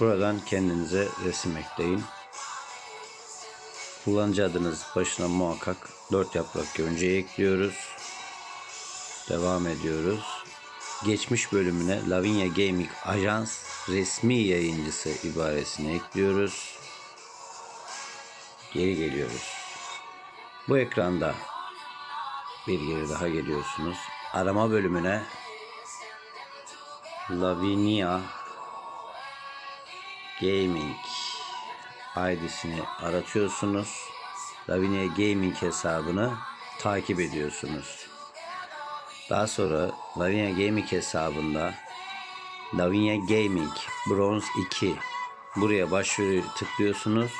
Buradan kendinize resim ekleyin. Kullanıcı adınız başına muhakkak 4 yaprak görünceyi ekliyoruz. Devam ediyoruz. Geçmiş bölümüne Lavinia Gaming Ajans resmi yayıncısı ibaresini ekliyoruz. Geri geliyoruz. Bu ekranda bir geri daha geliyorsunuz. Arama bölümüne Lavinia Gaming ID'sini aratıyorsunuz. Lavinia Gaming hesabını takip ediyorsunuz. Daha sonra Lavinia Gaming hesabında Lavinia Gaming Bronze 2 buraya başvuruyu tıklıyorsunuz.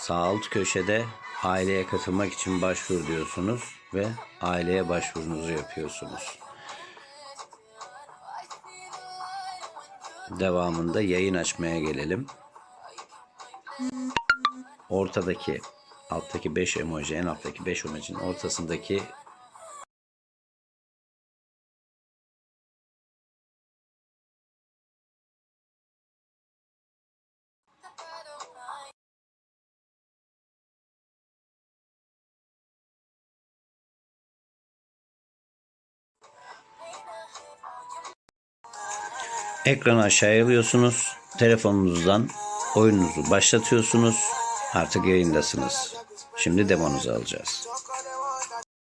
Sağ alt köşede aileye katılmak için başvur diyorsunuz ve aileye başvurunuzu yapıyorsunuz. Devamında yayın açmaya gelelim. Ortadaki alttaki 5 emoji en alttaki 5 emojinin ortasındaki Ekranı aşağıya alıyorsunuz. Telefonunuzdan oyununuzu başlatıyorsunuz. Artık yayındasınız. Şimdi demonuzu alacağız.